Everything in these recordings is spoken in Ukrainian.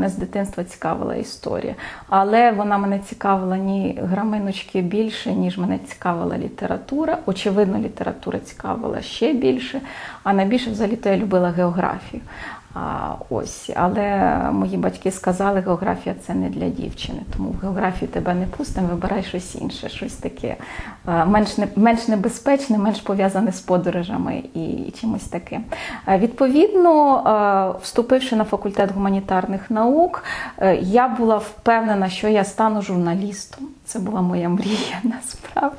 мене з дитинства цікавила історія, але вона мене цікавила ні граминочки більше, ніж мене цікавила література. Очевидно, література цікавила ще більше, а найбільше взагалі то я любила географію. А, ось, але мої батьки сказали, географія це не для дівчини, тому в географію тебе не пустимо, вибирай щось інше, щось таке менш, не, менш небезпечне, менш пов'язане з подорожами і, і чимось таким. Відповідно, вступивши на факультет гуманітарних наук, е, я була впевнена, що я стану журналістом. Це була моя мрія насправді.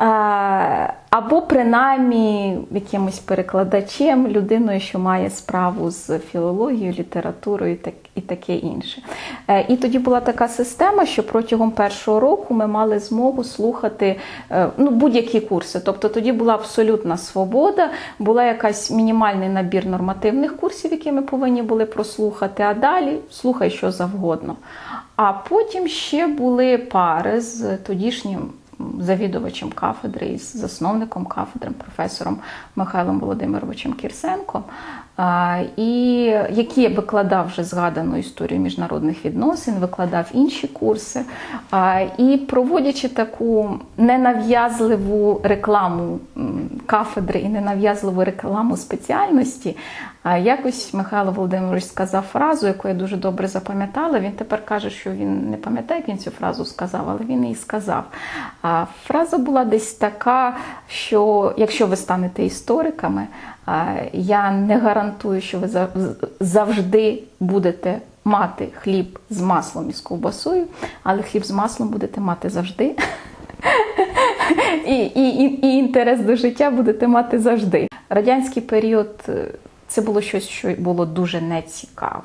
Е, Або принаймні якимось перекладачем, людиною, що має справу з філологією, літературою і так- і таке інше. Е, І тоді була така система, що протягом першого року ми мали змогу слухати е, ну, будь-які курси. Тобто тоді була абсолютна свобода, була якась мінімальний набір нормативних курсів, які ми повинні були прослухати, а далі слухай що завгодно. А потім ще були пари з тодішнім завідувачем кафедри і з засновником кафедри, професором Михайлом Володимировичем Кірсенком, і який викладав вже згадану історію міжнародних відносин, викладав інші курси. І проводячи таку ненав'язливу рекламу кафедри і ненав'язливу рекламу спеціальності, якось Михайло Володимирович сказав фразу, яку я дуже добре запам'ятала. Він тепер каже, що він не пам'ятає, як він цю фразу сказав, але він її сказав. Фраза була десь така, що якщо ви станете істориками, я не гарантую, що ви завжди будете мати хліб з маслом і з ковбасою, але хліб з маслом будете мати завжди. І, і, і, інтерес до життя будете мати завжди. Радянський період е, це було щось, що було дуже нецікаве.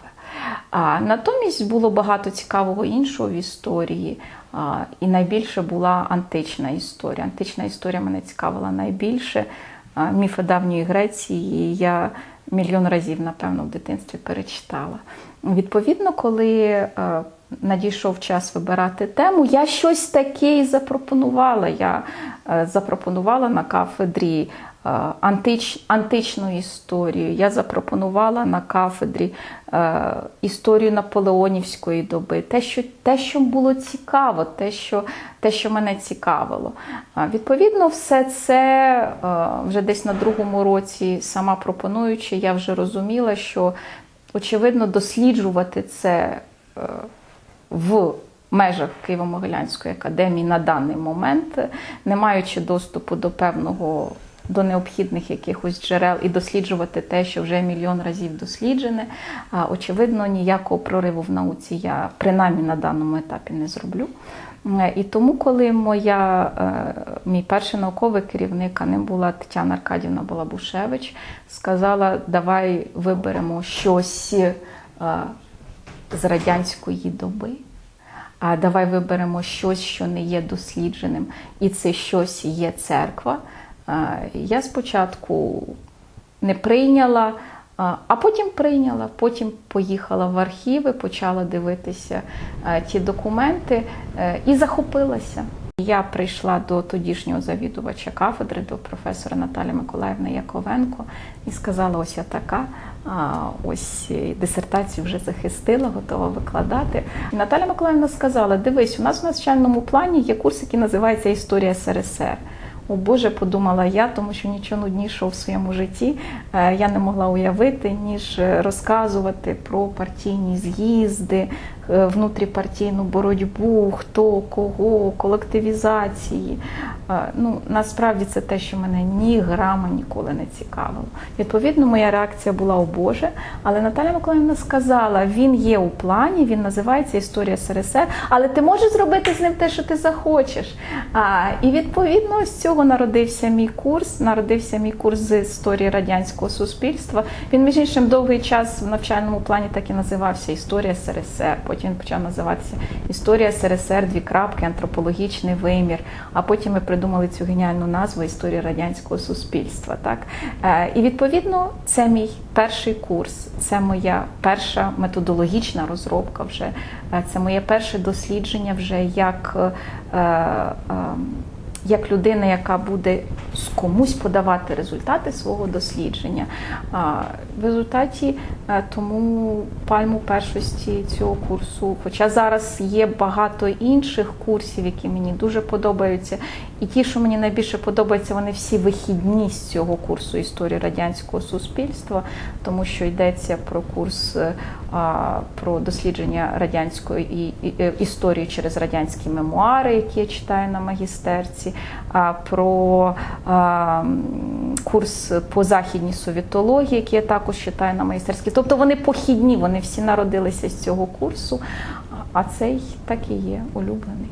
А натомість було багато цікавого іншого в історії. А, і найбільше була антична історія. Антична історія мене цікавила найбільше. Міфи давньої Греції я мільйон разів, напевно, в дитинстві перечитала. Відповідно, коли е, надійшов час вибирати тему, я щось таке і запропонувала. Я е, запропонувала на кафедрі антич, античну історію. Я запропонувала на кафедрі е, історію наполеонівської доби, те, що, те, що було цікаво, те, що, те, що мене цікавило. Відповідно, все це е, вже десь на другому році, сама пропонуючи, я вже розуміла, що очевидно досліджувати це е, в межах Києво-Могилянської академії на даний момент, не маючи доступу до певного. До необхідних якихось джерел і досліджувати те, що вже мільйон разів досліджене. А, Очевидно, ніякого прориву в науці я принаймні на даному етапі не зроблю. І тому, коли моя, е, мій перший науковий керівник, а ним була Тетяна Аркадівна Балабушевич, сказала, давай виберемо щось е, з радянської доби. А давай виберемо щось, що не є дослідженим, і це щось є церква. Я спочатку не прийняла, а потім прийняла, потім поїхала в архіви, почала дивитися ті документи е, і захопилася. Я прийшла до тодішнього завідувача кафедри, до професора Наталі Миколаївни Яковенко, і сказала: ось я така. Ось дисертацію вже захистила, готова викладати. І Наталя Миколаївна сказала: дивись, у нас в навчальному плані є курс, який називається Історія СРСР. О Боже, подумала я, тому що нічого нуднішого в своєму житті е, я не могла уявити, ніж е, розказувати про партійні з'їзди, внутріпартійну боротьбу, хто кого, колективізації. Е, Ну, насправді це те, що мене ні грама ніколи не цікавило. Відповідно, моя реакція була о Боже, але Наталя Миколаївна сказала: він є у плані, він називається Історія СРСР, але ти можеш зробити з ним те, що ти захочеш. А, і відповідно з цього народився мій курс. Народився мій курс з історії радянського суспільства. Він, між іншим, довгий час в навчальному плані так і називався Історія СРСР. Потім він почав називатися Історія СРСР, дві крапки, антропологічний вимір. А потім ми придумали цю геніальну назву Історія радянського суспільства. Так? Е, І відповідно це мій перший курс, це моя перша методологічна розробка вже. Е, Це моє перше дослідження вже як е, е, як людина, яка буде комусь подавати результати свого дослідження. В результаті е, тому пальму першості цього курсу. Хоча зараз є багато інших курсів, які мені дуже подобаються. І ті, що мені найбільше подобаються, вони всі вихідні з цього курсу історії радянського суспільства, тому що йдеться про курс е, а, про дослідження радянської і- і- е, історії через радянські мемуари, які я читаю на магістерці, а, про а, курс по західній совітології, який я також читаю на магістерській. Тобто вони похідні, вони всі народилися з цього курсу, а цей так і є улюблений.